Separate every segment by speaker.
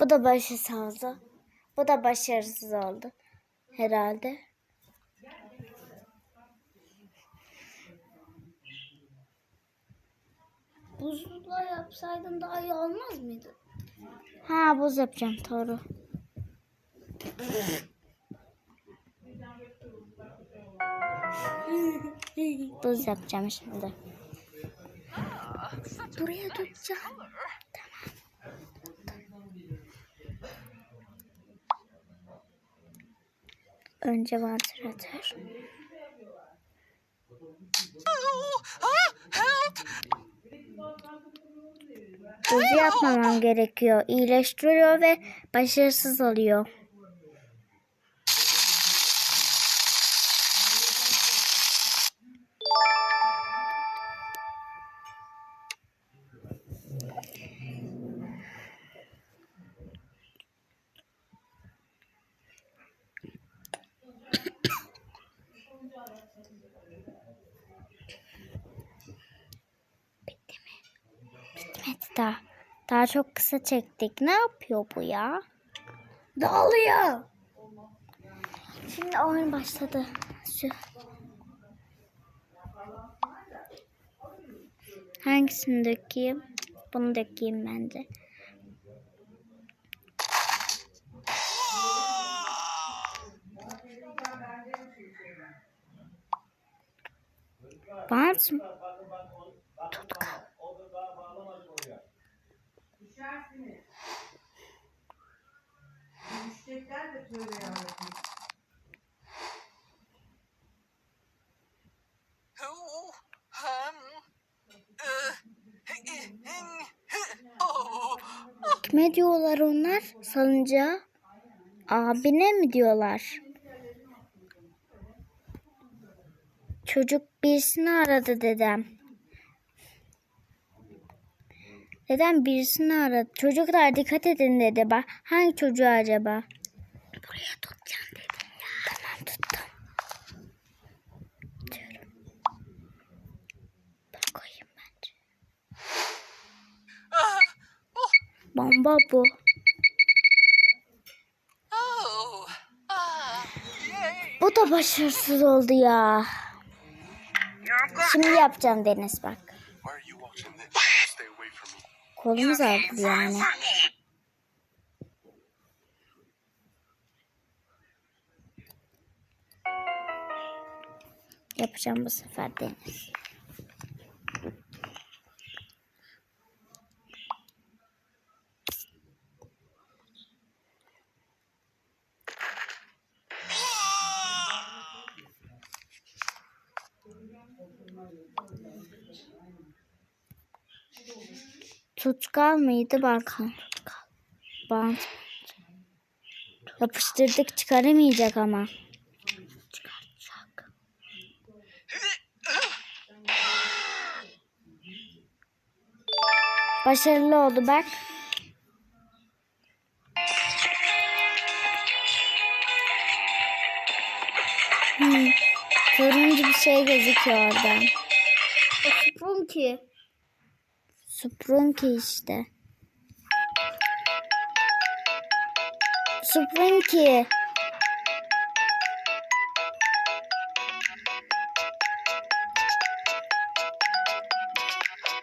Speaker 1: Bu da başarısız oldu. Bu da başarısız oldu. Herhalde.
Speaker 2: Buzla yapsaydın daha iyi olmaz mıydı?
Speaker 1: Ha buz yapacağım doğru. buz yapacağım şimdi.
Speaker 2: Buraya tutacağım.
Speaker 1: Önce vantilatör. Buzu yapmamam gerekiyor. İyileştiriyor ve başarısız oluyor. Bitmedi daha. Daha çok kısa çektik. Ne yapıyor bu ya?
Speaker 2: Dağılıyor.
Speaker 1: Şimdi oyun başladı. Şu. Hangisini dökeyim? Bunu dökeyim bence. Bant mı?
Speaker 3: De tövbe yarabbim.
Speaker 1: Kime diyorlar onlar? Salıncağa. Abine mi diyorlar? Çocuk birisini aradı dedem. Dedem birisini aradı. Çocuklar dikkat edin dedi. Bak hangi çocuğu acaba? Buraya tutacağım dedim ya. Tamam tuttum. Diyorum. Ben koyayım bence. Bomba bu.
Speaker 4: oh, ah, yay.
Speaker 1: Bu da başarısız oldu ya. Şimdi yapacağım Deniz bak. Kolumuz ağrıdı yani. Yapacağım bu sefer Deniz. Tutkal mıydı? Tutkal. Bant. Yapıştırdık çıkaramayacak ama. Başarılı oldu bak. Hmm. Turuncu bir şey gözüküyor oradan.
Speaker 2: Sprunky.
Speaker 1: Sprunky işte. Sprunky.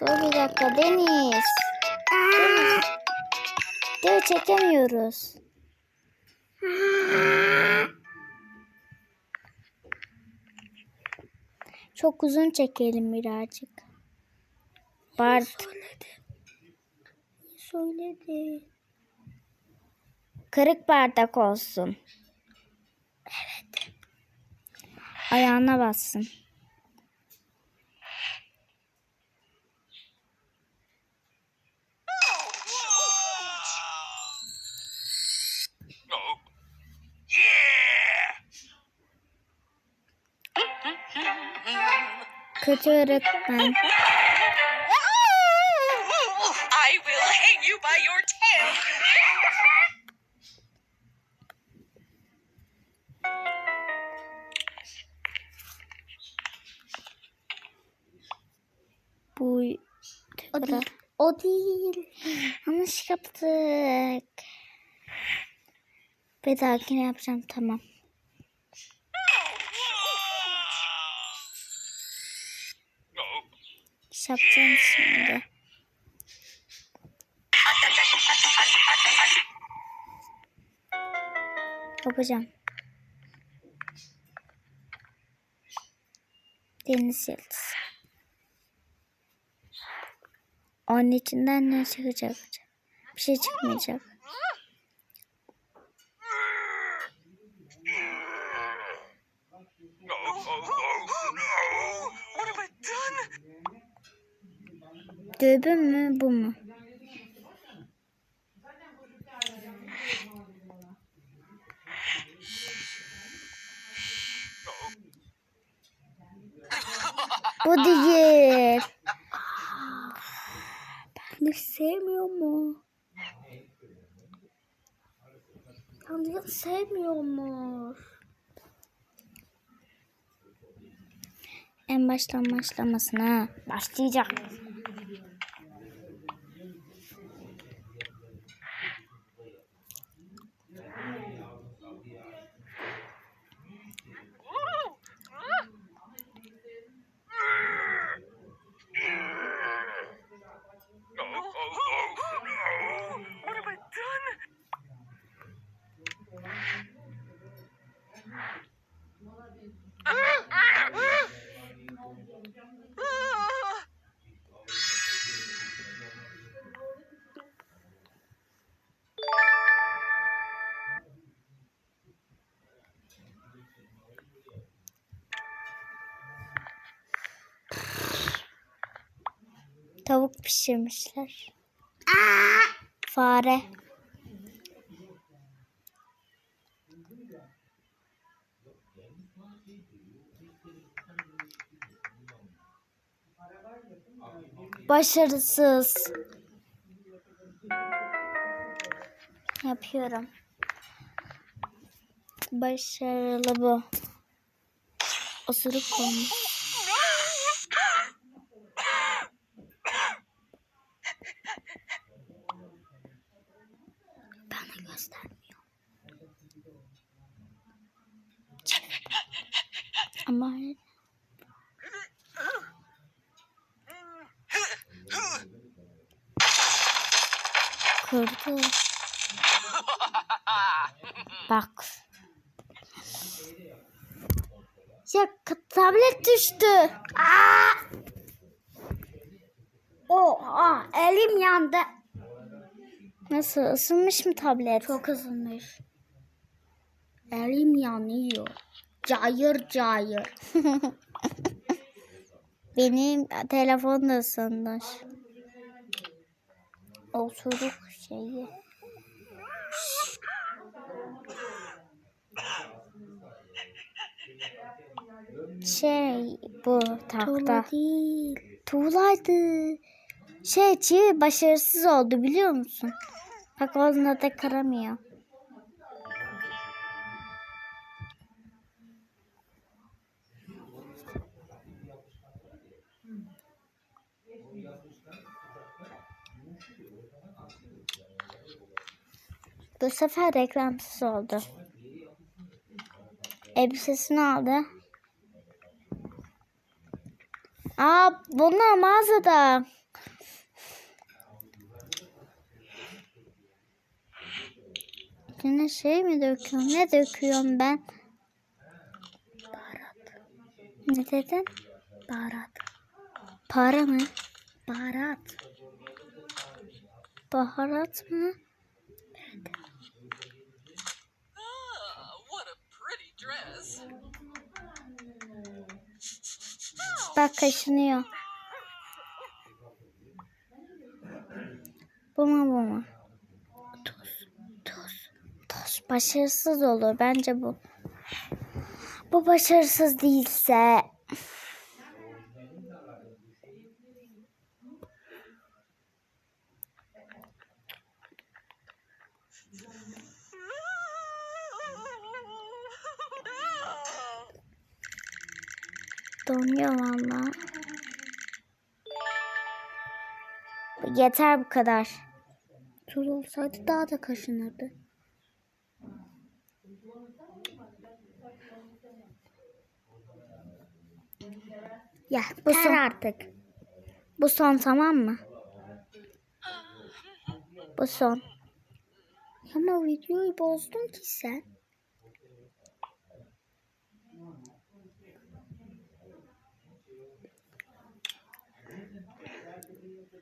Speaker 1: Dur bir dakika Deniz. Deniz. Dur çekemiyoruz. Çok uzun çekelim birazcık. Bart.
Speaker 2: Söyledi.
Speaker 1: Kırık bardak olsun. Evet. Ayağına bassın. Kötü öğretmen.
Speaker 4: I will hang you by your tail.
Speaker 1: Bu
Speaker 2: o değil. O değil.
Speaker 1: Yanlış yaptık. Bir dahakine yapacağım tamam. Yapacağım şimdi. Yapacağım. Deniz yıldızı. Onun içinden ne çıkacak? Bir şey çıkmayacak. Dürbün mü bu mu? Bu değil. Ben de sevmiyor mu?
Speaker 2: Tanrı sevmiyormuş.
Speaker 1: En baştan başlamasın ha. Tavuk pişirmişler. Fare. Başarısız. Yapıyorum. Başarılı bu. Osuruk olmuş. Ama kırdı. Bak. Ya tablet düştü.
Speaker 2: Aa! Oha elim yandı.
Speaker 1: Nasıl ısınmış mı tablet?
Speaker 2: Çok ısınmış. Elim yanıyor. Cayır cayır.
Speaker 1: Benim telefon da ısınmış. Osuruk şeyi. Şey bu tahta.
Speaker 2: Tuğla değil.
Speaker 1: Tuğlaydı. Şey çivi başarısız oldu biliyor musun? Bak onunla da kıramıyor. Bu sefer reklamsız oldu. Elbisesini aldı. Aa bunlar mağazada. Yine şey mi döküyorum? Ne döküyorum ben? Baharat. Ne dedin?
Speaker 2: Baharat.
Speaker 1: Para mı?
Speaker 2: Baharat.
Speaker 1: Baharat mı? Bak kaşınıyor. Bu mu bu mu? Toz. Toz. Toz. Başarısız olur. Bence bu. Bu başarısız değilse. Donuyor valla. Yeter bu kadar. Tur olsaydı daha da kaşınırdı. Ya bu son artık. Bu son tamam mı? Bu son. Ama videoyu bozdun ki sen.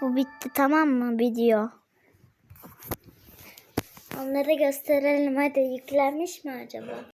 Speaker 1: Bu bitti tamam mı video? Onları gösterelim hadi yüklenmiş mi acaba?